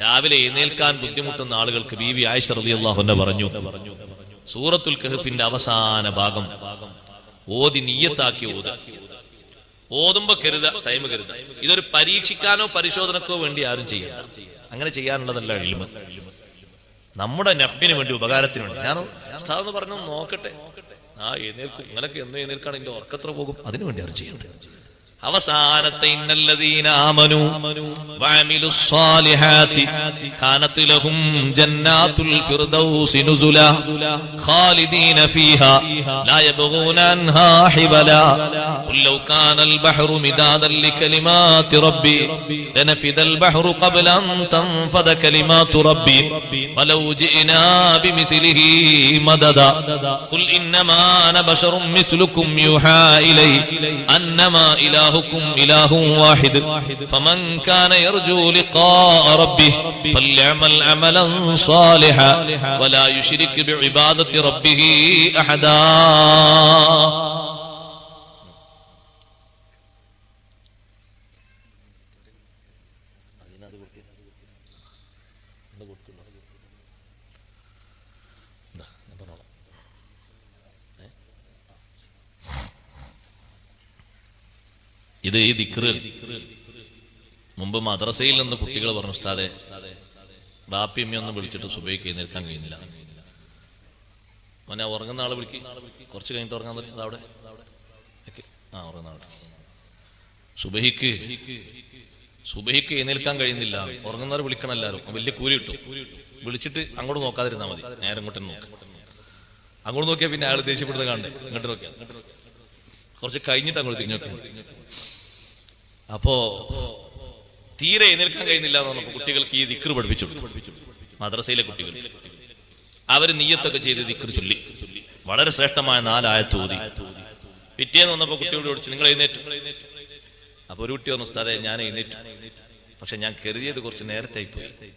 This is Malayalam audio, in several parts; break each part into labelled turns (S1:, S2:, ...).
S1: രാവിലെ എഴുന്നേൽക്കാൻ ബുദ്ധിമുട്ടുന്ന ആളുകൾക്ക് ബി വി ആയിഷ റളിയല്ലാഹു അൻഹ പറഞ്ഞു. സൂറത്തുൽ കഹഫിന്റെ അവസാന ഭാഗം. ഓതി നീയത്താക്കി ഓത്. ഓതുമ്പോ കരുത ടൈം കരുത. ഇതൊരു പരീക്ഷിക്കാനോ പരിശോധനക്കോ വേണ്ടി ആരും ചെയ്യണ്ട. അങ്ങനെ ചെയ്യാനുള്ളതല്ല എളിമ നമ്മുടെ നഫ്ബിന് വേണ്ടി ഉപകാരത്തിന് വേണ്ടി ഞാൻ ഉസ്താദ് എന്ന് പറഞ്ഞു നോക്കട്ടെ. ആ എഴുന്നേൽക്കും. ഇങ്ങനൊക്കെ എന്ന് എഴുന്നേൽക്കാണ് എന്റെ ഉറക്കത്ര പോകും. അതിനു വേണ്ടി ആരും ചെയ്യണ്ടത് അവസാനത്തെ ഇന്നല്ലദീന ആമനു വഅമിലു സ്സാലിഹാത്തി കാനത് ലഹും ജന്നാത്തുൽ ഫിർദൗസി നുസുല ഖാലിദീന ഫീഹാ ലാ യബ്ഗൂന അൻഹാ ഹിബല ഖുൽ ലൗ കാന അൽ ബഹ്റു മിദാദൻ ലികലിമാതി റബ്ബി ലനഫിദ അൽ ബഹ്റു ഖബ്ല അൻ തൻഫദ കലിമാതു റബ്ബി വലൗ ജിഅനാ ബിമിസ്ലിഹി മദദ ഖുൽ ഇന്നമാ അന ബശറും മിസ്ലുക്കും യൂഹാ ഇലൈ അന്നമാ ഇലാഹുക്കും ഇലാഹും വാഹിദ്. ഫമൻ കാന യർജു ലിഖാഅ റബ്ബിഹി ഫല്യഅമൽ അമലൻ സാലിഹ വലാ യുശ്രിക് ബിഇബാദത്തി റബ്ബിഹി അഹദാ. ഇത് ഈ ദിക്റ്. മുമ്പ് മദ്രസയിൽ നിന്ന് കുട്ടികൾ പറഞ്ഞു ഉസ്താദെ ബാപ്പി ഒന്ന് വിളിച്ചിട്ട് സുബൈക്ക് എഴുന്നേൽക്കാൻ കഴിയുന്നില്ല. മോനെ ഉറങ്ങുന്ന ആളെ വിളിക്ക്. കുറച്ച് കഴിഞ്ഞിട്ട് ഉറങ്ങാൻ അവിടെ. ഓക്കേ. ആ ഉറങ്ങുന്ന സുബഹിക്ക് സുബഹിക്ക് എഴുന്നേൽക്കാൻ കഴിയുന്നില്ല. ഉറങ്ങുന്നവർ വിളിക്കണം എല്ലാവരും. വലിയ കൂലി കിട്ടും. വിളിച്ചിട്ട് അങ്ങോട്ട് നോക്കാതിരുന്നാൽ മതി. നേരെ ഇങ്ങോട്ട് നോക്കാം. അങ്ങോട്ട് നോക്കിയാൽ പിന്നെ അയാൾ ദേഷ്യപ്പെടുന്നത് കാണണ്ടേ? ഇങ്ങോട്ട് നോക്കിയാൽ കുറച്ച് കഴിഞ്ഞിട്ട് അങ്ങോട്ട് തിരിഞ്ഞു നോക്കിയാൽ. അപ്പോ തീരെ എഴുന്നേൽക്കാൻ കഴിയുന്നില്ല എന്ന് പറഞ്ഞപ്പോ കുട്ടികൾക്ക് ഈ ദിക്ർ പഠിപ്പിച്ചു. മദ്രസയിലെ കുട്ടികൾ അവർ നീയത്തൊക്കെ ചെയ്ത് ദിക്ർ ചൊല്ലി. വളരെ ശ്രേഷ്ഠമായ നാലായത്ത് ഓതി. പിറ്റേന്ന് വന്നപ്പോ കുട്ടികളോട് ചോദിച്ചു നിങ്ങൾ എഴുന്നേറ്റു. അപ്പൊ ഒരു കുട്ടി പറഞ്ഞു ഉസ്താദെ ഞാൻ എഴുന്നേറ്റു. പക്ഷെ ഞാൻ കരുതിയത് കുറച്ച് നേരത്തെ പോയി.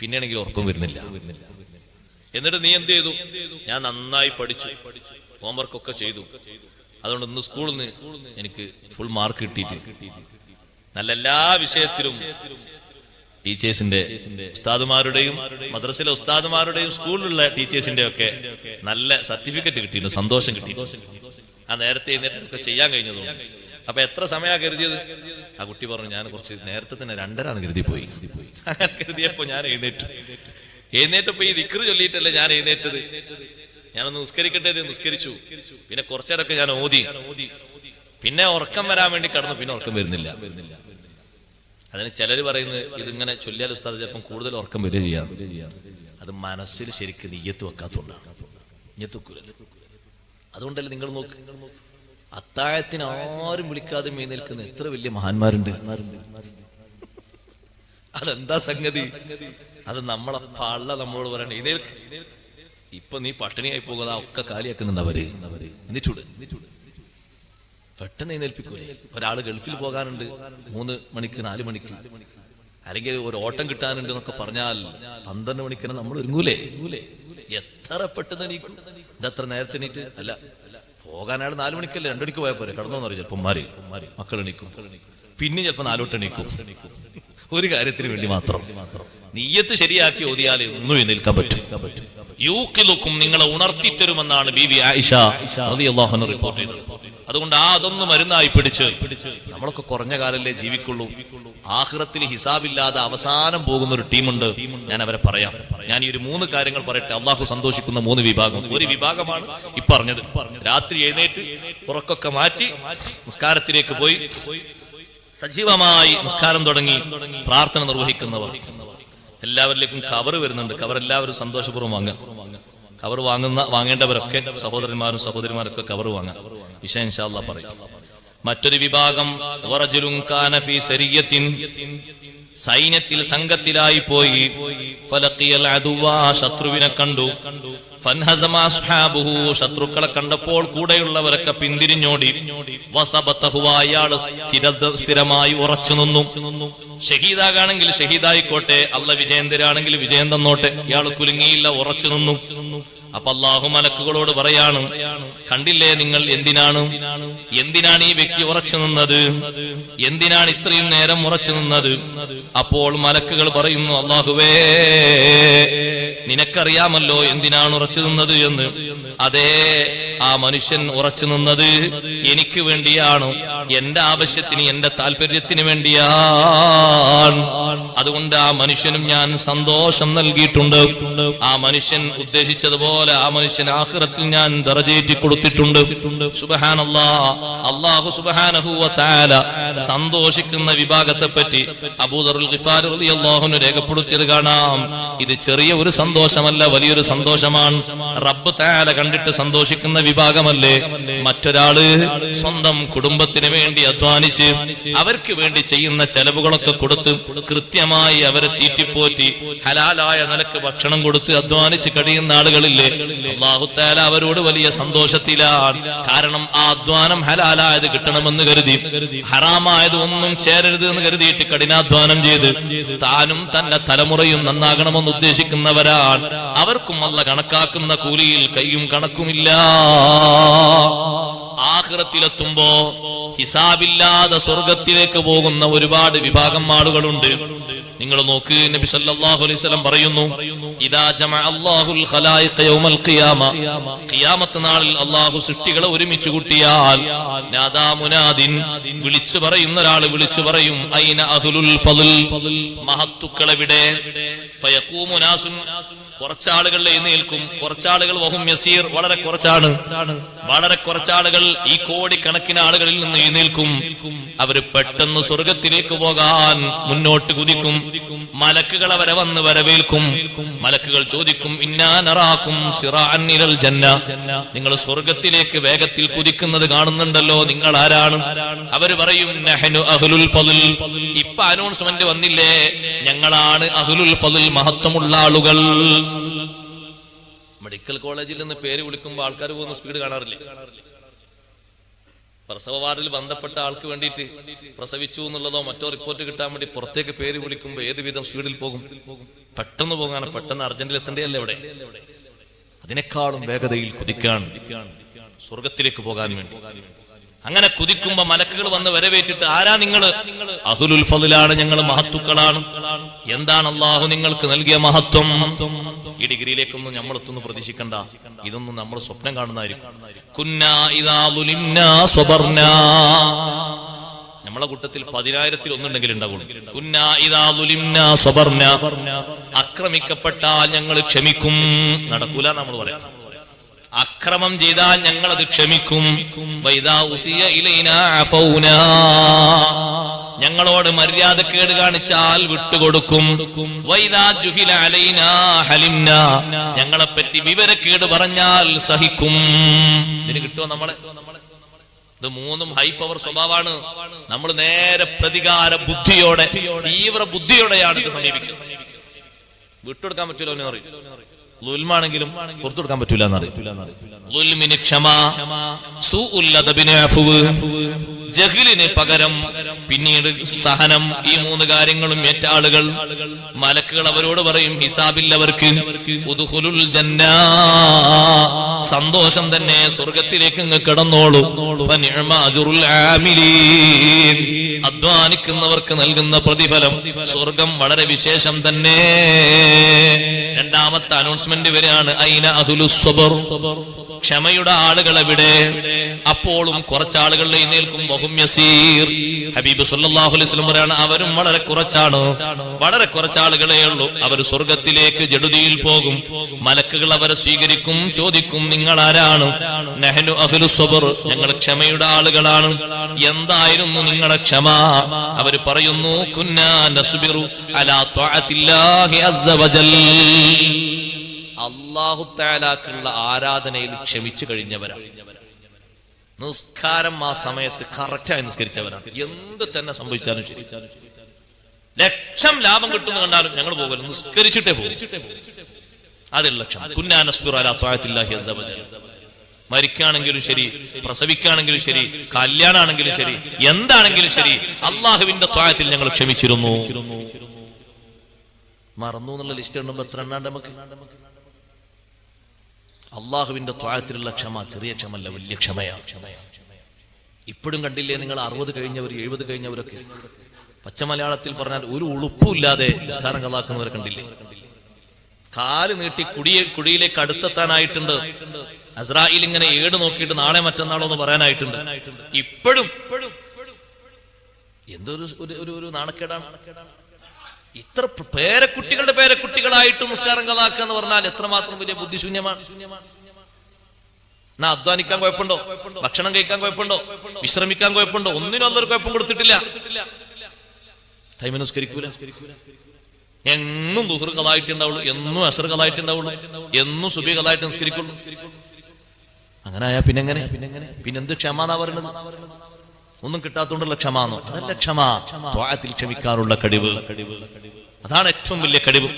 S1: പിന്നെയാണെങ്കിൽ ഉറക്കം വരുന്നില്ല. എന്നിട്ട് നീ എന്ത് ചെയ്തു? ഞാൻ നന്നായി പഠിച്ചു. ഹോംവർക്ക് ഒക്കെ ചെയ്തു. അതുകൊണ്ട് ഇന്ന് സ്കൂളിൽ നിന്ന് എനിക്ക് ഫുൾ മാർക്ക് കിട്ടിയിട്ട്. നല്ല എല്ലാ വിഷയത്തിലും ടീച്ചേഴ്സിന്റെ ഉസ്താദുമാരുടെയും മദ്രസയിലെ ഉസ്താദുമാരുടെയും സ്കൂളിലുള്ള ടീച്ചേഴ്സിന്റെ ഒക്കെ നല്ല സർട്ടിഫിക്കറ്റ് കിട്ടിയിട്ടുണ്ട് സന്തോഷം കിട്ടി ആ നേരത്തെ എഴുന്നേറ്റൊക്കെ ചെയ്യാൻ കഴിഞ്ഞതും അപ്പൊ എത്ര സമയാ കരുതിയത്? ആ കുട്ടി പറഞ്ഞു ഞാൻ കുറച്ച് നേരത്തെ തന്നെ രണ്ടരാന്ന് കരുതി പോയി. കരുതിയപ്പോ ഞാൻ എഴുന്നേറ്റു. എഴുന്നേറ്റപ്പോ ഈ ദിക്റ് ചൊല്ലിയിട്ടല്ലേ ഞാൻ എഴുന്നേറ്റത്? ഞാനൊന്ന് നിസ്കരിക്കട്ടെ നിസ്കരിച്ചു. പിന്നെ കുറച്ചേരൊക്കെ ഞാൻ ഓതി. പിന്നെ ഉറക്കം വരാൻ വേണ്ടി കടന്നു. പിന്നെ ഉറക്കം വരുന്നില്ല. അതിന് ചിലർ പറയുന്നത് ഇതിങ്ങനെ ചൊല്ലിയാൽ ഉസ്താദ് ചിലപ്പം കൂടുതൽ ഉറക്കം വരിക ചെയ്യാം. അത് മനസ്സിൽ ശരിക്ക് നെയ്യത്ത് വെക്കൂലല്ലോ അതുകൊണ്ടല്ലേ നിങ്ങൾ നോക്ക് അത്താഴത്തിന് ആരും വിളിക്കാതെ എഴുന്നേൽക്കുന്ന എത്ര വലിയ മഹാന്മാരുണ്ട്. അതെന്താ സംഗതി? അത് നമ്മളെ പള്ള നമ്മളോട് പറയണേ. ഇപ്പൊ നീ പട്ടിണിയായി പോകുക ഒക്കെ കാലിയാക്കുന്നുണ്ട് അവർ. എന്നിട്ടൂട്. പെട്ടെന്ന് എഴുന്നേൽപ്പിക്കൂലേ. ഒരാൾ ഗൾഫിൽ പോകാനുണ്ട്. മൂന്ന് മണിക്ക് നാല് മണിക്ക്. അല്ലെങ്കിൽ ഒരു ഓട്ടം കിട്ടാനുണ്ട് എന്നൊക്കെ പറഞ്ഞാൽ പന്ത്രണ്ട് മണിക്ക് നമ്മൾ ഒരുങ്ങൂലേ? എത്ര പെട്ടെന്ന് എണീക്കും? ഇതത്ര നേരത്തെ എണീറ്റ്? അല്ല പോകാനാണ് നാല് മണിക്കല്ലേ? രണ്ടു മണിക്ക് പോയാൽ പോരെ? കടന്നു പറയും ചിലപ്പോ മാറി മക്കൾ എണീക്കും. പിന്നെ ചിലപ്പോൾ നാലോട്ട് എണീക്കും. ഒരു കാര്യത്തിന് വേണ്ടി മാത്രം. നീയത്ത് ശരിയാക്കി ഓതിയാലേ ഒന്നും എഴുന്നേൽക്കാൻ പറ്റും. യൂക്കിലുക്കും നിങ്ങളെ ഉണർത്തിത്തരുമെന്നാണ് ബി വി ആയിഷ റളിയല്ലാഹു റിപ്പോർട്ട് ചെയ്തത്. അതുകൊണ്ട് ആ അതൊന്നും മരുന്നായി പിടിച്ച് നമ്മളൊക്കെ കുറഞ്ഞ കാലല്ലേ ജീവിക്കുള്ളൂ. ആഹ്റത്തിൽ ഹിസാബില്ലാതെ അവസാനം പോകുന്ന ഒരു ടീമുണ്ട്. ഞാൻ അവരെ പറയാം. ഞാൻ ഈ ഒരു മൂന്ന് കാര്യങ്ങൾ പറയട്ടെ. അള്ളാഹു സന്തോഷിക്കുന്ന മൂന്ന് വിഭാഗം. ഒരു വിഭാഗമാണ് ഈ പറഞ്ഞത്. രാത്രി എഴുന്നേറ്റ് ഉറക്കൊക്കെ മാറ്റി നിസ്കാരത്തിലേക്ക് പോയി. സജീവമായി നിസ്കാരം തുടങ്ങി പ്രാർത്ഥന നിർവഹിക്കുന്നവർ. എല്ലാവരിലേക്കും കവർ വരുന്നുണ്ട്. കവർ എല്ലാവരും സന്തോഷപൂർവം വാങ്ങുക. കവർ വാങ്ങുന്ന വാങ്ങേണ്ടവരൊക്കെ സഹോദരന്മാരും സഹോദരിമാരൊക്കെ കവർ വാങ്ങുക. ഇൻഷാല്ലാ പറയും. മറ്റൊരു വിഭാഗം സൈന്യത്തിൽ സംഘത്തിലായി പോയി. ഫലഖിയൽ അതുവാ ശത്രുവിനെ കണ്ടു. ശത്രുക്കളെ കണ്ടപ്പോൾ കൂടെയുള്ളവരൊക്കെ പിന്തിരിഞ്ഞോടി. അയാൾ സ്ഥിര സ്ഥിരമായി ഉറച്ചു നിന്നു. ഷഹീദാകാണെങ്കിൽ ഷഹീദായിക്കോട്ടെ അല്ല വിജയന്തരാണെങ്കിൽ വിജയം തന്നോട്ടെ ഇയാൾ കുലുങ്ങിയില്ല ഉറച്ചു നിന്നു. അപ്പൊ അള്ളാഹു മലക്കുകളോട് പറയാണ് കണ്ടില്ലേ നിങ്ങൾ എന്തിനാണ്? എന്തിനാണ് ഈ വ്യക്തി ഉറച്ചു നിന്നത്? എന്തിനാണ് ഇത്രയും നേരം ഉറച്ചു നിന്നത്? അപ്പോൾ മലക്കുകൾ പറയുന്നു അള്ളാഹുവേ നിനക്കറിയാമല്ലോ എന്തിനാണ് ഉറച്ചു നിന്നത് എന്ന്. അതേ ആ മനുഷ്യൻ ഉറച്ചു നിന്നത് എനിക്ക് വേണ്ടിയാണ്. എന്റെ ആവശ്യത്തിന് എന്റെ താല്പര്യത്തിന് വേണ്ടിയാണ്. അതുകൊണ്ട് ആ മനുഷ്യനും ഞാൻ സന്തോഷം നൽകിയിട്ടുണ്ട്. ആ മനുഷ്യൻ ഉദ്ദേശിച്ചതുപോലെ ആ മനുഷ്യൻ ആഹ്റത്തിൽ ഞാൻ ദറജേറ്റി കൊടുത്തിട്ടുണ്ട്. സുബഹാനല്ലാ അള്ളാഹു സുബഹാനഹുവ സന്തോഷിക്കുന്ന വിഭാഗത്തെ പറ്റി അബൂദറുൽ അള്ളാഹുന് രേഖപ്പെടുത്തിയത് കാണാം. ഇത് ചെറിയ ഒരു സന്തോഷമല്ല വലിയൊരു സന്തോഷമാണ്. റബ്ബ് താല കണ്ടിട്ട് സന്തോഷിക്കുന്ന വിഭാഗമല്ലേ? മറ്റൊരാൾ സ്വന്തം കുടുംബത്തിന് വേണ്ടി അധ്വാനിച്ച് അവർക്ക് വേണ്ടി ചെയ്യുന്ന ചെലവുകളൊക്കെ കൊടുത്ത് കൃത്യമായി അവരെ തീറ്റിപ്പോറ്റി ഹലാലായ നിലയ്ക്ക് ഭക്ഷണം കൊടുത്ത് അധ്വാനിച്ച് കഴിയുന്ന ആളുകളില്ലേ? അള്ളാഹുത്താല അവരോട് വലിയ സന്തോഷത്തിലാണ്. കാരണം ആ അധ്വാനം ഹലാലായത് കിട്ടണമെന്ന് കരുതി. ഹറാമായത് ഒന്നും ചേരരുത് എന്ന് കരുതിയിട്ട് കഠിനാധ്വാനം ചെയ്ത് താനും തന്റെ തലമുറയും നന്നാകണമെന്ന് ഉദ്ദേശിക്കുന്നവരാണ്. അവർക്കും അല്ല കണക്കാക്കുന്ന കൂലിയിൽ കൈയും കണക്കുമില്ല. ആഹ്റത്തിലെത്തുമ്പോ ഹിസാബില്ലാതെ സ്വർഗത്തിലേക്ക് പോകുന്ന ഒരുപാട് വിഭാഗം ആളുകളുണ്ട്. നിങ്ങൾ നോക്ക് നബി സല്ലല്ലാഹു അലൈഹി വസല്ലം പറയുന്നു ഇദാ ജമഅ അല്ലാഹുൽ ഖലായിഖ യൗമൽ ഖിയാമ. ഖിയാമത്ത് നാളിൽ അല്ലാഹു സൃഷ്ടികളെ ഒരുമിച്ച് കൂട്ടിയാൽ നാദാ മുനാദിൻ വിളിച്ചു പറയുന്ന ഒരാൾ വിളിച്ചു പറയും ഐന അഹ്ലുൽ ഫضل മഹത്തുക്കളെവിടെ? ഫയഖൂമു നാസുൻ കുറച്ചാളുകൾ എഴുന്നേൽക്കും. കുറച്ചാളുകൾ വഹും യസീർ വളരെ കുറച്ചാണ്. വളരെ കുറച്ചാളുകൾ ഈ കോടിക്കണക്കിന് ആളുകളിൽ നിന്ന് എഴുന്നേൽക്കും. അവർ പെട്ടെന്ന് സ്വർഗത്തിലേക്ക് പോകാൻ മുന്നോട്ട് കുതിക്കും. മലക്കുകൾ അവരെ വന്ന് വരവേൽക്കും. മലക്കുകൾ ചോദിക്കും ഇന്നാനറാക്കും സിറാനിരൽ ജന്ന. നിങ്ങൾ സ്വർഗത്തിലേക്ക് വേഗത്തിൽ കുതിക്കുന്നത് കാണുന്നുണ്ടല്ലോ നിങ്ങൾ ആരാണ്? അവർ പറയും ഇപ്പൊ അനൗൺസ്മെന്റ് വന്നില്ലേ ഞങ്ങളാണ് അഹുലുൽ ഫതുൽ മഹത്വമുള്ള ആളുകൾ. മെഡിക്കൽ കോളേജിൽ നിന്ന് പേര് വിളിക്കുമ്പോൾ ആൾക്കാർ പോകുന്ന സ്പീഡ് കാണാറില്ലേ? പ്രസവ വാർഡിൽ ബന്ധപ്പെട്ട ആൾക്ക് വേണ്ടിയിട്ട് പ്രസവിച്ചു എന്നുള്ളതോ മറ്റോ റിപ്പോർട്ട് കിട്ടാൻ വേണ്ടി പുറത്തേക്ക് പേര് വിളിക്കുമ്പോൾ ഏത് വിധം സ്പീഡിൽ പോകും? പെട്ടെന്ന് പോകാൻ പെട്ടെന്ന് അർജന്റിൽ എത്തേണ്ടതല്ലേ ഇവിടെ അതിനേക്കാളും വേഗതയിൽ കുതിക്കാൻ സ്വർഗത്തിലേക്ക് പോകാൻ വേണ്ടി. അങ്ങനെ കുതിക്കുമ്പോ മലക്കുകൾ വന്ന് വരവേറ്റിട്ട് ആരാ നിങ്ങൾ? അഹുലുൽ ഫലാണ് ഞങ്ങൾ മഹത്തുക്കളാണ്. എന്താണ് അള്ളാഹു നിങ്ങൾക്ക് നൽകിയ മഹത്വം? ഈ ഡിഗ്രിയിലേക്കൊന്നും നമ്മൾ എത്തുന്നു പ്രതീക്ഷിക്കണ്ട. ഇതൊന്നും നമ്മൾ സ്വപ്നം കാണുന്നതായിരിക്കും. നമ്മളെ കൂട്ടത്തിൽ പതിനായിരത്തിൽ ഒന്നുണ്ടെങ്കിൽ സ്വബർനാ. ആക്രമിക്കപ്പെട്ടാൽ ഞങ്ങൾ ക്ഷമിക്കും. നടക്കൂല നമ്മൾ പറയാം. അക്രമം ചെയ്താൽ ഞങ്ങൾ അത് ക്ഷമിക്കും. ഞങ്ങളോട് മര്യാദക്കേട് കാണിച്ചാൽ വിട്ടുകൊടുക്കും. ഹലിംനാ. ഞങ്ങളെപ്പറ്റി വിവരക്കേട് പറഞ്ഞാൽ സഹിക്കും. ഇതിന് കിട്ടുമോ നമ്മൾ? ഇത് മൂന്നും ഹൈ പവർ സ്വഭാവമാണ്. നമ്മൾ നേരെ പ്രതികാര ബുദ്ധിയോടെ തീവ്ര ബുദ്ധിയോടെയാണ് ഇത് സമീപിക്കുന്നത്. വിട്ടുകൊടുക്കാൻ പറ്റില്ല എന്ന് അറിയും ലുൽമാണെങ്കിലും പുറത്തു കൊടുക്കാൻ പറ്റൂല ലുൽമിന് ക്ഷമ അദബിന് അഫ്വ്. ജഹിലിന് പകരം പിന്നീട് സഹനം ഈ മൂന്ന് കാര്യങ്ങളും ഏറ്റ ആളുകൾ മലക്കുകൾ അവരോട് പറയും ജന്ന സന്തോഷം തന്നെ സ്വർഗത്തിലേക്ക് അങ്ങ് കിടന്നോളൂ. അധ്വാനിക്കുന്നവർക്ക് നൽകുന്ന പ്രതിഫലം സ്വർഗം വളരെ വിശേഷം തന്നെ. രണ്ടാമത്തെ അനൗൺസ്മെന്റ് വരെയാണ് ഐന അഹുലു ക്ഷമയുടെ ആളുകൾ എവിടെ അപ്പോഴും കുറച്ചാളുകൾ എഴുന്നേൽക്കും ഹബീബ് സല്ലല്ലാഹു അലൈഹി അവരും വളരെ കുറച്ചാണ്. വളരെ കുറച്ചാളുകളേ ഉള്ളൂ. അവർ സ്വർഗത്തിലേക്ക് ജഡുതിയിൽ പോകും. മലക്കുകൾ അവരെ സ്വീകരിക്കും ചോദിക്കും നിങ്ങൾ ആരാണ്? നെഹനു അഹ്ലു സ്വബർ. ഞങ്ങൾ ക്ഷമയുടെ ആളുകളാണ്. എന്തായിരുന്നു നിങ്ങളെ ക്ഷമ? അവർ പറയുന്നു കുന്നാ നസ്ബിറു അലാ അസ്സ വജൽ. ആരാധനയിൽ ക്ഷമിച്ചു കഴിഞ്ഞവരാണ്. നിസ്കാരം ആ സമയത്ത് കറക്റ്റായി നിസ്കരിച്ചവരാണ് എന്ത് തന്നെ സംഭവിച്ചാലും ശരി. ലക്ഷം ലാഭം കിട്ടുന്നു കണ്ടാലും ഞങ്ങൾ പോകലും നിസ്കരിച്ചിട്ടേ പോകും. അതിൽ ലക്ഷം. കുന്നാ അലാ ത്വാഅത്തില്ലാഹി അസ്സ വജൽ. മരിക്കാണെങ്കിലും ശരി പ്രസവിക്കാണെങ്കിലും ശരി കല്യാണാണെങ്കിലും ശരി എന്താണെങ്കിലും ശരി അള്ളാഹുവിന്റെ ത്വായത്തിൽ ഞങ്ങൾ ക്ഷമിച്ചിരുന്നു. മറന്നു എന്നുള്ള ലിസ്റ്റ് ഉണ്ടോ എത്ര എണ്ണാണ്ട് നമുക്ക്? അള്ളാഹുവിന്റെ ത്വാഴത്തിലുള്ള ക്ഷമ ചെറിയ ക്ഷമല്ല വലിയ ക്ഷമയാണ് ഇപ്പോഴും കണ്ടില്ലേ നിങ്ങൾ അറുപത് കഴിഞ്ഞവർ എഴുപത് കഴിഞ്ഞവരൊക്കെ? പച്ച മലയാളത്തിൽ പറഞ്ഞാൽ ഒരു ഉളുപ്പുമില്ലാതെ നിസ്കാരം കലാക്കുന്നവരെ കണ്ടില്ലേ? കാൽ നീട്ടി കുടിയെ കുഴിയിലേക്ക് അടുത്തെത്താനായിട്ടുണ്ട്. അസ്രായിൽ ഇങ്ങനെ ഏട് നോക്കിയിട്ട് നാളെ മറ്റന്നാളോ എന്ന് പറയാനായിട്ടുണ്ട്. ഇപ്പോഴും. എന്തൊരു ഒരു ഒരു നാണക്കേടാണ്. ഇത്ര പേരക്കുട്ടികളുടെ പേരക്കുട്ടികളായിട്ട് നിസ്കാരം കഥാക്കുക എന്ന് പറഞ്ഞാൽ എത്രമാത്രം വലിയ ബുദ്ധിശൂന്യമാണ്. എന്നാ അധ്വാനിക്കാൻ കുഴപ്പമുണ്ടോ? ഭക്ഷണം കഴിക്കാൻ കുഴപ്പമുണ്ടോ? വിശ്രമിക്കാൻ കുഴപ്പമുണ്ടോ? ഒന്നിനും അല്ലൊരു കുഴപ്പം കൊടുത്തിട്ടില്ല. ടൈമിന് നിസ്കരിക്കൂല. എന്നും ദുഹർ കഥായിട്ടുണ്ടാവുള്ളൂ എന്നും അസർ കഥായിട്ടുണ്ടാവുള്ളൂ എന്നും സുബി കഥായിട്ട് നിസ്കരിക്കുള്ളൂ. അങ്ങനെ ആയാ പിന്നെങ്ങനെ? പിന്നെന്ത് ക്ഷമ എന്നാ പറയുന്നത് ഒന്നും കിട്ടാത്തോണ്ടുള്ള ക്ഷമാന്ന്? അതല്ല ക്ഷമ. ത്വാഴത്തിൽ ക്ഷമിക്കാനുള്ള കഴിവ് അതാണ് ഏറ്റവും വലിയ കഴിവ്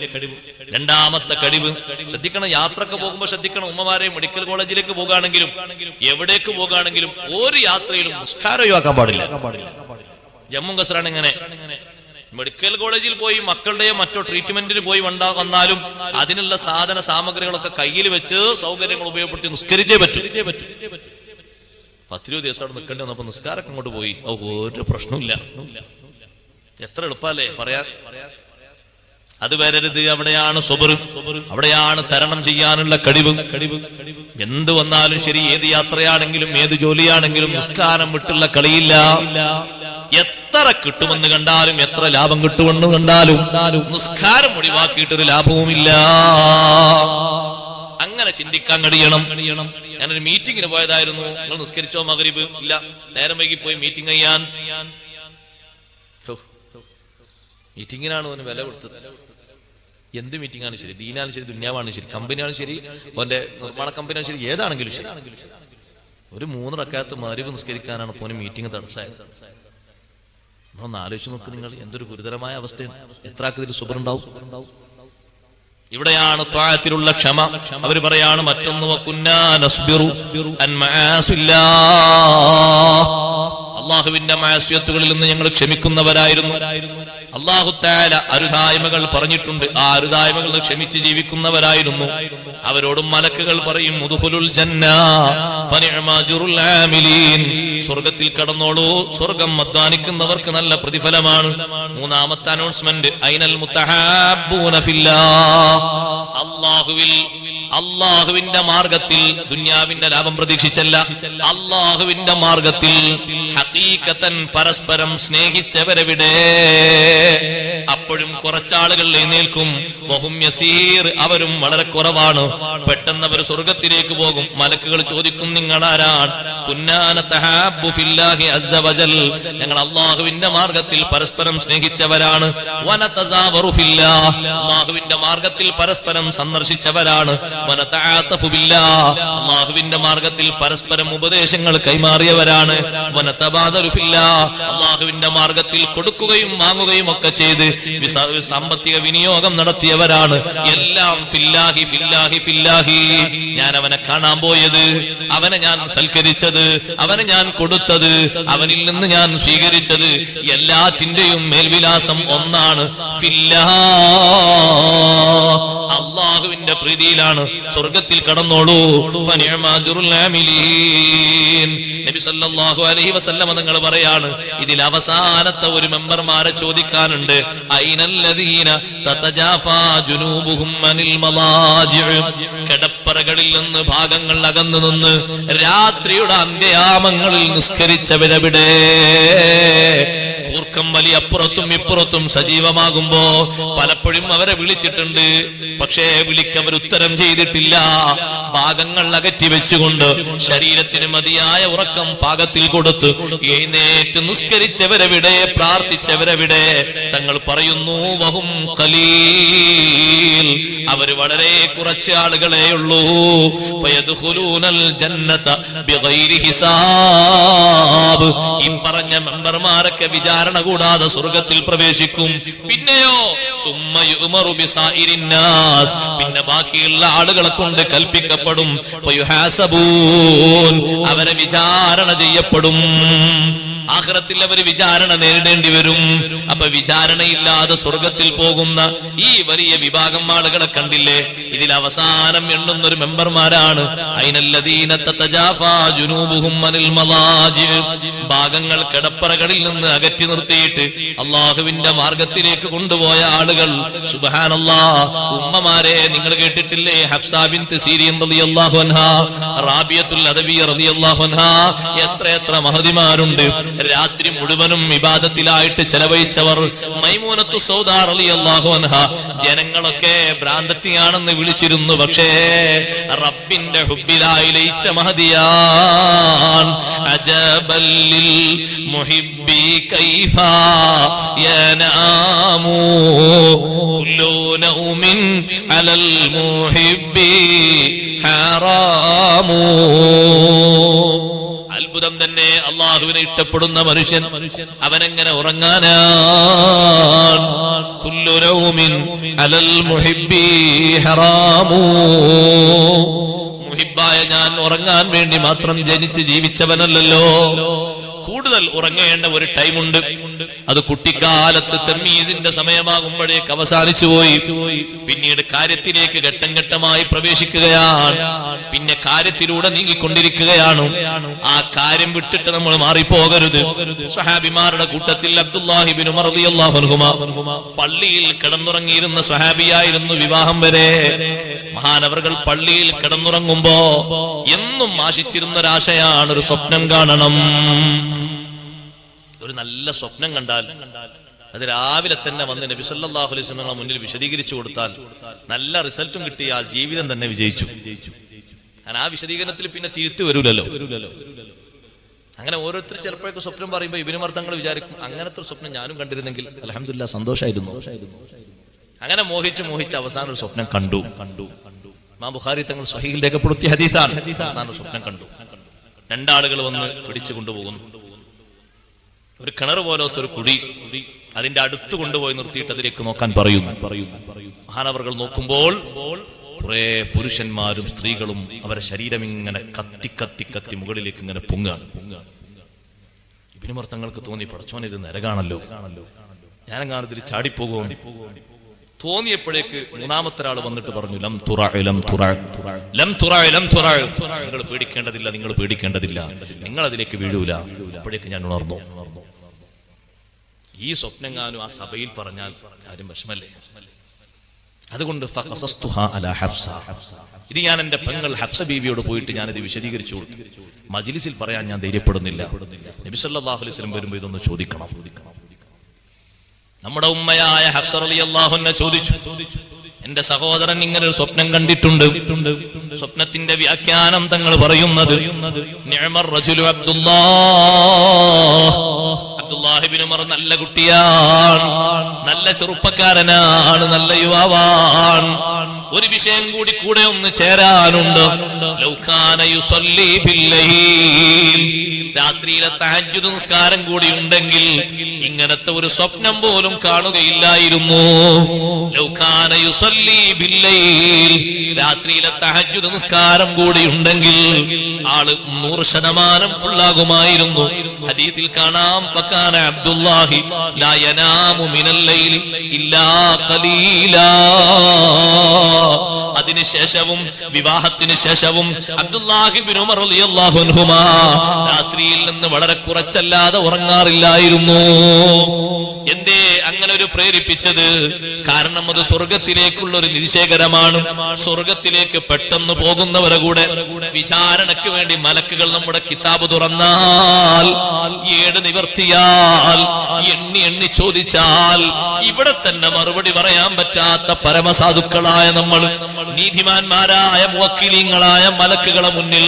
S1: രണ്ടാമത്തെ കഴിവ് ശ്രദ്ധിക്കണം യാത്രയ്ക്ക് പോകുമ്പോൾ ശ്രദ്ധിക്കണം. ഉമ്മമാരെ മെഡിക്കൽ കോളേജിലേക്ക് പോകുകയാണെങ്കിലും എവിടേക്ക് പോകുകയാണെങ്കിലും ഒരു യാത്രയിലും നിസ്കാരം ഒഴിവാക്കാൻ പാടില്ല. ജമ്മു കസറാണ് ഇങ്ങനെ. മെഡിക്കൽ കോളേജിൽ പോയി മക്കളുടെയോ മറ്റോ ട്രീറ്റ്മെന്റിന് പോയി വണ്ടാ വന്നാലും അതിനുള്ള സാധന സാമഗ്രികളൊക്കെ കയ്യിൽ വെച്ച് സൗകര്യങ്ങൾ ഉപയോഗപ്പെടുത്തി നിസ്കരിച്ചേ പറ്റൂ. പത്തിരുപത് ദിവസം അവിടെ നിൽക്കേണ്ടി വന്നപ്പോ നിസ്കാരൊക്കെ അങ്ങോട്ട് പോയി. ഒരു പ്രശ്നമില്ല എത്ര എളുപ്പല്ലേ പറയാൻ? അത് വരരുത് അവിടെയാണ് സുബറും അവിടെയാണ് തരണം ചെയ്യാനുള്ള കഴിവ് കഴിവ് എന്ത് വന്നാലും ശരി ഏത് യാത്രയാണെങ്കിലും ഏത് ജോലിയാണെങ്കിലും നിസ്കാരം വിട്ടുള്ള കളിയില്ല. എത്ര കിട്ടുമെന്ന് കണ്ടാലും എത്ര ലാഭം കിട്ടുമെന്ന് കണ്ടാലും നിസ്കാരം ഒഴിവാക്കിയിട്ടൊരു ലാഭവുമില്ല. അങ്ങനെ ചിന്തിക്കാൻ കഴിയണം? ഞാനൊരു മീറ്റിങ്ങിന് പോയതായിരുന്നു. നിങ്ങൾ നിസ്കരിച്ചോ മകരീബ് ഇല്ല. നേരം വൈകി പോയി മീറ്റിംഗ് ചെയ്യാൻ. മീറ്റിങ്ങിനാണ് അവന് വില കൊടുത്തത്. എന്ത് മീറ്റിംഗ് ആണ് ശരി? ദീനാണ് ശരി ദുന്യാവാണ് ശരി കമ്പനിയാണ് ശരി അവന്റെ നിർമ്മാണ കമ്പനിയാണ് ശരി ഏതാണെങ്കിലും ശരി. ഒരു മൂന്ന് റക്കാത്ത് മറിവ് നിസ്കരിക്കാനാണ് പോന് മീറ്റിംഗ് തടസ്സായത്. ഒന്ന് ആലോചിച്ച് നോക്ക് നിങ്ങൾ എന്തൊരു ഗുരുതരമായ അവസ്ഥയാണ്. എത്ര ഇതിൽ സുബറുണ്ടാവും ഇവിടെയാണ് താഴത്തിലുള്ള ക്ഷമ. അവർ പറയാണ് മറ്റൊന്ന് അള്ളാഹുവിന്റെ മാസ്യത്തുകളിൽ നിന്ന് ഞങ്ങൾ ക്ഷമിക്കുന്നവരായിരുന്നു. അള്ളാഹു താല അരുതായ്മകൾ പറഞ്ഞിട്ടുണ്ട്. ആ അരുതായ്മകൾ ക്ഷമിച്ച് ജീവിക്കുന്നവരായിരുന്നു. അവരോടും മലക്കുകൾ പറയും മുതുഹുലുൽ. സ്വർഗത്തിൽ കടന്നോളൂ. സ്വർഗം അധ്വാനിക്കുന്നവർക്ക് നല്ല പ്രതിഫലമാണ്. മൂന്നാമത്തെ അനൗൺസ്മെന്റ് ഐനൽ മുത്തഹാബൂന അള്ളാഹുവിൽ അള്ളാഹുവിന്റെ മാർഗത്തിൽ ദുന്യാവിന്റെ ലാഭം പ്രതീക്ഷിച്ചല്ല. അള്ളാഹുവിന്റെ മാർഗത്തിൽ ഹക്കീക്കത്തൻ പരസ്പരം സ്നേഹിച്ചവരവിടെ അപ്പോഴും കുറച്ചാളുകൾ എഴുന്നേൽക്കും. വഹും യസീർ അവരും വളരെ കുറവാണ്. പെട്ടെന്ന് അവർ സ്വർഗത്തിലേക്ക് പോകും. മലക്കുകൾ ചോദിക്കും നിങ്ങൾ ആരാണ് ഞങ്ങൾ അള്ളാഹുവിന്റെ മാർഗത്തിൽ പരസ്പരം സ്നേഹിച്ചവരാണ്. വനതസാവറു ഫില്ലാഹ്. അള്ളാഹുവിന്റെ മാർഗത്തിൽ പരസ്പരം സന്ദർശിച്ചവരാണ്. അള്ളാഹുവിന്റെ മാർഗത്തിൽ പരസ്പരം ഉപദേശങ്ങൾ കൈമാറിയവരാണ്. അള്ളാഹുവിന്റെ മാർഗത്തിൽ കൊടുക്കുകയും വാങ്ങുകയും ഒക്കെ ചെയ്ത് സാമ്പത്തിക വിനിയോഗം നടത്തിയവരാണ്. എല്ലാം ഫില്ലാഹി ഫില്ലാഹി ഫില്ലാഹി. ഞാൻ അവനെ കാണാൻ പോയത് അവനെ ഞാൻ സൽക്കരിച്ചത് അവനെ ഞാൻ കൊടുത്തത് അവനിൽ നിന്ന് ഞാൻ സ്വീകരിച്ചത് എല്ലാറ്റിന്റെയും മേൽവിലാസം ഒന്നാണ് ഫില്ലാ. അള്ളാഹുവിന്റെ പ്രീതിയിലാണ് സ്വർഗത്തിൽ കടന്നോളൂ. നബി സല്ലല്ലാഹു അലൈഹി വസല്ലമ ഇതിൽ അവസാനത്തെ ഒരു മെമ്പർമാരെ ചോദിക്കാനുണ്ട്. തതജാഫാ കിടപ്പറകളിൽ നിന്ന് ഭാഗങ്ങൾ അകന്നു നിന്ന് രാത്രിയുടെ അന്ത്യയാമങ്ങളിൽ നിസ്കരിച്ചവരവിടെ? കൂർക്കം വലിയ അപ്പുറത്തും ഇപ്പുറത്തും സജീവമാകുമ്പോ പലപ്പോഴും അവരെ വിളിച്ചിട്ടുണ്ട്. പക്ഷേ വിളിക്കവർ ഉത്തരം ചെയ്തിട്ടില്ല. ഭാഗങ്ങൾ അകറ്റി വെച്ചുകൊണ്ട് ശരീരത്തിന് മതിയായ ഉറക്കം പാകത്തിൽ കൊടുത്ത് എഴുന്നേറ്റ് നിസ്കരിച്ചവരെവിടെ പ്രാർത്ഥിച്ചവരെവിടെ തങ്ങൾ പറയുന്നു വഹും കലീൽ അവർ വളരെ കുറച്ച് ആളുകളെ ഉള്ളൂ. ഈ പറഞ്ഞ മെമ്പർമാരൊക്കെ വിചാര വിചാരണ കൂടാതെ സ്വർഗത്തിൽ പ്രവേശിക്കും. പിന്നെയോ. പിന്നെ ബാക്കിയുള്ള ആളുകളെ കൊണ്ട് കൽപ്പിക്കപ്പെടും. അവരെ വിചാരണ ചെയ്യപ്പെടും ആഖിറത്തിൽ അവർ വിചാരണ നേരിടേണ്ടി വരും. അപ്പൊ വിചാരണയില്ലാതെ സ്വർഗത്തിൽ പോകുന്ന ഈ വലിയ വിഭാഗം ആളുകളെ കണ്ടില്ലേ? ഇതിൽ അവസാനം എണ്ണുന്ന ഒരു മെമ്പർമാരാണ്. ഭാഗങ്ങൾ കിടപ്പറകളിൽ നിന്ന് അകറ്റി നിർത്തിയിട്ട് അള്ളാഹുവിന്റെ മാർഗത്തിലേക്ക് കൊണ്ടുപോയ ആളുകൾ. ഉമ്മമാരെ നിങ്ങൾ കേട്ടിട്ടില്ലേ? ഹഫ്സാബിൻ എത്ര എത്ര മഹതിമാരുണ്ട്. രാത്രി മുഴുവനും വിവാദത്തിലായിട്ട് ചെലവഴിച്ചവർ മൈമൂനത്തു സൗദാർ അലി അള്ളാഹു അൻഹ. ജനങ്ങളൊക്കെ ഭ്രാന്തത്തിയാണെന്ന് വിളിച്ചിരുന്നു. പക്ഷേ റബ്ബിന്റെ ഹുബിലായി ലയിച്ച മഹദിയാൻ അജബല്ലിൽ കൈഫ അലൽ അത്ഭുതം തന്നെ അള്ളാഹുവിനെ ഇഷ്ടപ്പെടുന്ന മനുഷ്യൻ അവനെങ്ങനെ മുഹിബായ ഞാൻ ഉറങ്ങാൻ വേണ്ടി മാത്രം ജനിച്ച് ജീവിച്ചവനല്ലല്ലോ. കൂടുതൽ ഉറങ്ങേണ്ട ഒരു ടൈമുണ്ട്. അത് കുട്ടിക്കാലത്ത് തെമ്മീസിന്റെ സമയമാകുമ്പോഴേക്ക് അവസാനിച്ചു പോയി. പിന്നീട് കാര്യത്തിലേക്ക് ഘട്ടം ഘട്ടമായി പ്രവേശിക്കുകയാണ്. പിന്നെ കാര്യത്തിലൂടെ നീങ്ങിക്കൊണ്ടിരിക്കുകയാണ്. ആ കാര്യം വിട്ടിട്ട് നമ്മൾ മാറിപ്പോകരുത്. സഹാബിമാരുടെ കൂട്ടത്തിൽ അബ്ദുല്ലാഹിബിൻ പള്ളിയിൽ കിടന്നുറങ്ങിയിരുന്ന സഹാബിയായിരുന്നു വിവാഹം വരെ. മഹാനവർകൾ പള്ളിയിൽ കിടന്നുറങ്ങുമ്പോ എന്നും ആശിച്ചിരുന്ന ഒരാശയാണ് ഒരു സ്വപ്നം കാണണം. ഒരു നല്ല സ്വപ്നം കണ്ടാൽ അത് രാവിലെ തന്നെ വന്ന് നബി അലൈഹി വസല്ലം മുന്നിൽ വിശദീകരിച്ചു കൊടുത്താൽ നല്ല റിസൾട്ടും കിട്ടിയാൽ ജീവിതം തന്നെ വിജയിച്ചു. കാരണം ആ വിശദീകരണത്തിൽ പിന്നെ തിരുത്തി വരൂലല്ലോ. അങ്ങനെ ഓരോരുത്തർ ചിലപ്പോഴൊക്കെ സ്വപ്നം പറയുമ്പോൾ ഇബിനുമർ മർദ്ദങ്ങൾ വിചാരിക്കും അങ്ങനത്തെ ഒരു സ്വപ്നം ഞാനും കണ്ടിരുന്നെങ്കിൽ അലഹമില്ല സന്തോഷമായിരുന്നു അങ്ങനെ മോഹിച്ച് മോഹിച്ച് അവസാന ഒരു സ്വപ്നം കണ്ടു. കണ്ടു മാ ബുഖാരി തങ്ങൾ സ്വഹീൽ രേഖപ്പെടുത്തിയ ഹദീസാണ്. അവസാന സ്വപ്നം കണ്ടു. രണ്ടാളുകൾ വന്ന് പിടിച്ചു കൊണ്ടുപോകുന്നു. ഒരു കിണർ പോലത്തെ ഒരു കുഴി അതിന്റെ അടുത്ത് കൊണ്ടുപോയി നിർത്തിയിട്ട് അതിലേക്ക് നോക്കാൻ പറയുന്നു. മഹാനവറുകൾ നോക്കുമ്പോൾ കുറെ പുരുഷന്മാരും സ്ത്രീകളും അവരെ ശരീരം ഇങ്ങനെ കത്തി കത്തി കത്തി മുകളിലേക്ക് ഇങ്ങനെ പൊങ്ങാണ് ഇബിനുമർത്തങ്ങൾക്ക് തോന്നി പടച്ചോൻ ഇത് നരകാണല്ലോ. ഞാനെങ്ങാണ് ഇതിൽ ചാടിപ്പോകും. തോന്നിയപ്പോഴേക്ക് മൂന്നാമത്തെ ഒരാൾ വന്നിട്ട് പറഞ്ഞു ലം തുറ ലം തുറ ലം തുറ ലം തുറ. നിങ്ങൾ പേടിക്കേണ്ടതില്ല നിങ്ങൾ പേടിക്കേണ്ടതില്ല. നിങ്ങൾ അതിലേക്ക് വീഴൂല. അപ്പോഴേക്ക് ഞാൻ ഉണർന്നു. ഈ സ്വപ്നങ്ങാനും ആ സഭയിൽ പറഞ്ഞാൽ കാര്യം വിഷമല്ലേ? അതുകൊണ്ട്. ഇത് ഞാൻ എന്റെ പെങ്ങൾ ഹഫ്സ ബീവിയോട് പോയിട്ട് ഞാനിത് വിശദീകരിച്ചു കൊടുത്തു. മജിലിസിൽ പറയാൻ ഞാൻ ധൈര്യപ്പെടുന്നില്ല. നബി സല്ലല്ലാഹു അലൈഹി വരുമ്പോൾ ഇതൊന്ന് ചോദിക്കണം. നമ്മുടെ ഉമ്മയായ ഹഫ്സർ അലി അൻഹ ചോദിച്ചു എന്റെ സഹോദരൻ ഇങ്ങനെ ഒരു സ്വപ്നം കണ്ടിട്ടുണ്ട്. സ്വപ്നത്തിന്റെ വ്യാഖ്യാനം തങ്ങൾ പറയുന്നത് നിഅമർ റജുലു അബ്ദുല്ലാഹ് അബ്ദുല്ലാഹിബിൻ ഉമർ നല്ല കുട്ടിയാണ്. നല്ല ചെറുപ്പക്കാരനാണ് നല്ല യുവാവാണ്. ഒരു വിഷയം കൂടി കൂടെ ഒന്ന് ചേരാനുണ്ട്. രാത്രിയിലെ തഹജ്ജുദ് നിസ്കാരം കൂടി ഉണ്ടെങ്കിൽ ഇങ്ങനത്തെ ഒരു സ്വപ്നം പോലും കാണുകയില്ലായിരുന്നു. രാത്രിയിലെ തഹജ്ജുദ് നിസ്കാരം കൂടി ഉണ്ടെങ്കിൽ ആൾ നൂറ് ശതമാനം ഫുള്ളാകുമായിരുന്നു ഹദീസിൽ കാണാം. ഫക്കാന അബ്ദുല്ലാഹി ലാ യനാമു മിനൽ ലൈലി ഇല്ലാ ഖലീലാ. അതിനുശേഷവും വിവാഹത്തിന് ശേഷവും അൻഹുമാ രാത്രിയിൽ നിന്ന് വളരെ കുറച്ചല്ലാതെ ഉറങ്ങാറില്ലായിരുന്നു. എന്തേ അങ്ങനെ ഒരു പ്രേരിപ്പിച്ചത്? കാരണം അത് സ്വർഗത്തിലേക്കുള്ള ഒരു നിശേഖരമാണ് സ്വർഗത്തിലേക്ക് പെട്ടെന്ന് പോകുന്നവരെ കൂടെ വിചാരണയ്ക്ക് വേണ്ടി മലക്കുകൾ നമ്മുടെ കിതാബ് തുറന്നാൽ ഏട് നിവർത്തിയാൽ എണ്ണി എണ്ണി ചോദിച്ചാൽ ഇവിടെ തന്നെ മറുപടി പറയാൻ പറ്റാത്ത പരമസാധുക്കളായ നമ്മൾ നീതിമാന്മാരായ മുവക്കിലീങ്ങളായ മലക്കുകളെ മുന്നിൽ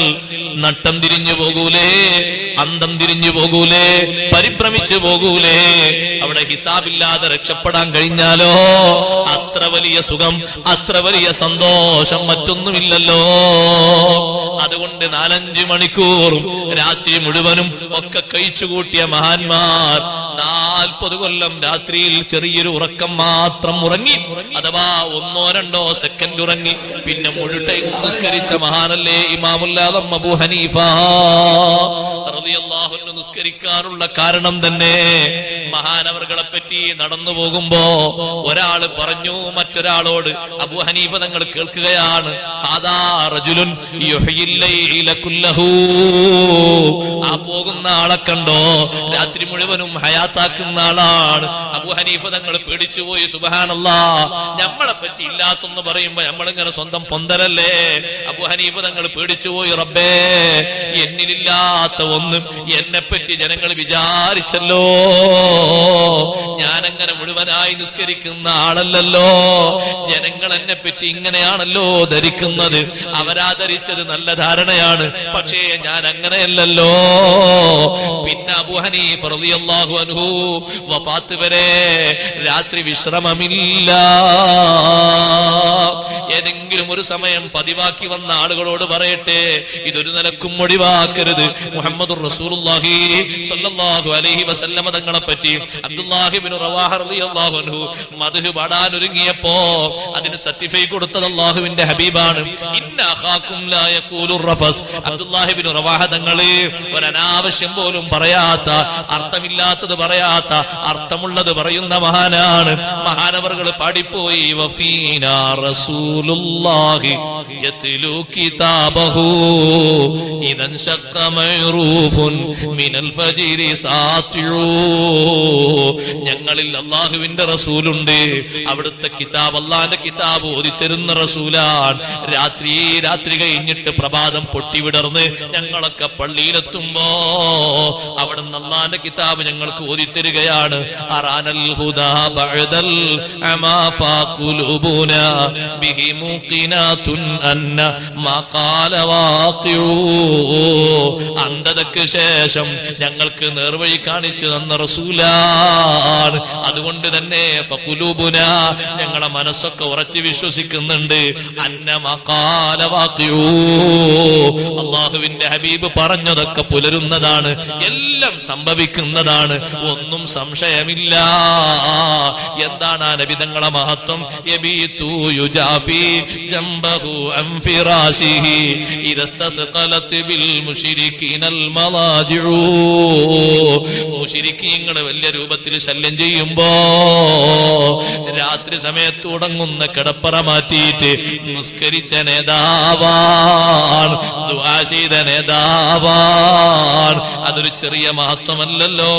S1: നട്ടം തിരിഞ്ഞു പോകൂലേ അന്തം തിരിഞ്ഞു പോകൂലേ പരിഭ്രമിച്ചു പോകൂലേ. അവിടെ ഹിസാബില്ലാതെ രക്ഷപ്പെടാൻ കഴിഞ്ഞാലോ? അത്ര വലിയ സുഖം അത്ര വലിയ സന്തോഷം മറ്റൊന്നുമില്ലല്ലോ. അതുകൊണ്ട് നാലഞ്ചു മണിക്കൂറും രാത്രി മുഴുവനും ഒക്കെ കഴിച്ചുകൂട്ടിയ മഹാന്മാർ നാൽപ്പത് കൊല്ലം രാത്രിയിൽ ചെറിയൊരു ഉറക്കം മാത്രം ഉറങ്ങി. അഥവാ ഒന്നോ രണ്ടോ സെക്കൻഡ് ഉറങ്ങി. പിന്നെ മുഴുട്ടൈ നിസ്കരിച്ച മഹാനല്ലേ ഇമാമുല്ലാദം ഹനീഫ. കാരണം തന്നെ മഹാനവറുകളെ പറ്റി നടന്നു പോകുമ്പോ ഒരാൾ പറഞ്ഞു മറ്റൊരാളോട് അബു ഹനീഫ തങ്ങൾ കേൾക്കുകയാണ്. ആ പോകുന്ന ആളെ കണ്ടോ? രാത്രി മുഴുവനും ഹയാത്താക്കുന്ന ആളാണ്. അബു ഹനീഫ തങ്ങൾ പേടിച്ചുപോയി സുബഹാനല്ല. നമ്മളെ പറ്റി ഇല്ലാത്തെന്ന് പറയുമ്പോ നമ്മളിങ്ങനെ സ്വന്തം പൊന്തലല്ലേ? അബു ഹനീഫ തങ്ങൾ പേടിച്ചുപോയി റബ്ബേ. എന്നിലില്ലാത്ത ഒന്ന് എന്നെ പറ്റി ജനങ്ങൾ വിചാരിച്ചല്ലോ. ഞാനങ്ങനെ മുഴുവനായി നിസ്കരിക്കുന്ന ആളല്ലല്ലോ. ജനങ്ങൾ എന്നെ പറ്റി ഇങ്ങനെയാണല്ലോ ധരിക്കുന്നത്. അവരാ ധരിച്ചത് നല്ല ധാരണയാണ്. പക്ഷേ ഞാൻ അങ്ങനെയല്ലല്ലോ പിന്നെ അബു ഹനീഫ് റളിയല്ലാഹു അൻഹു വഫാത്ത് വരെ രാത്രി വിശ്രമമില്ല. ഏതെങ്കിലും ഒരു സമയം പതിവാക്കി വന്ന ആളുകളോട് പറയട്ടെ ഇതൊരു നിലക്കും ഒഴിവാക്കരുത്. മുഹമ്മദ് റസൂലുള്ളാഹി അലൈഹി വസല്ലമ തങ്ങളെ പറ്റി അബ്ദുല്ലാഹി റവാഹ റളിയല്ലാഹു അൻഹു മദ്ഹ് പാടാൻ അതിന് സർട്ടിഫൈ കൊടുത്തത് അല്ലാഹുവിന്റെ ഹബീബാണ്. ലാ റഫസ്. റവാഹ തങ്ങളെ ഒരു അനാവശ്യം പോലും പറയാത്ത അർത്ഥമില്ലാത്തത് പറയാത്ത അർത്ഥമുള്ളത് പറയുന്ന മഹാനാണ്. മഹാനവറുകൾ പാടിപ്പോയി വഫീന ഞങ്ങളിൽ അള്ളാഹുവിന്റെ റസൂലുണ്ട്. അവിടുത്തെ കിതാബ് അള്ളാന്റെ കിതാബ് ഓതിത്തരുന്ന റസൂലാണ്. രാത്രി രാത്രി കഴിഞ്ഞിട്ട് പ്രഭാതം പൊട്ടിവിടർന്ന് ഞങ്ങളൊക്കെ പള്ളിയിലെത്തുമ്പോ അവിടെ അള്ളാന്റെ കിതാബ് ഞങ്ങൾക്ക് ഓതിത്തരികയാണ്. അറാനൽ ഹുദാ ബഅദൽ അമാ ഫാഖുലുബുന ബിഹി മുഖിനാതുൻ അന്ന മാ ഖാല വാഖിഉ അന്ധതയ്ക്ക് ശേഷം ഞങ്ങൾക്ക് നേർവഴി കാണിച്ചു തന്ന റസൂലാണ്. അതുകൊണ്ട് തന്നെ ഫഖുലുബുന ഞങ്ങളെ മനസ്സൊക്കെ ഉറച്ചു വിശ്വസിക്കുന്നുണ്ട്. അന്ന വാഖിഉ. അള്ളാഹുവിന്റെ ഹബീബ് പറഞ്ഞതൊക്കെ പുലരുന്നതാണ് എല്ലാം സംഭവിക്കുന്നതാണ് ഒന്നും സംശയമില്ല. എന്താണ് ആ നബിതങ്ങളെ മഹത്വം? യബീതു യുജാഫി ജംബഹു عن فراشه إذا ബിൽ بالمشركين المضاجع മുശ്രിക്കീങ്ങൾ വലിയ രൂപത്തിൽ ശല്യം ചെയ്യുമ്പോ രാത്രി സമയത്ത് ഉടങ്ങുന്ന കിടപ്പറ മാറ്റിയിട്ട് നിസ്കരിച്ച നേതാവാണ് ചെയ്ത നേതാവാണ് അതൊരു ചെറിയ മഹത്വമല്ലല്ലോ.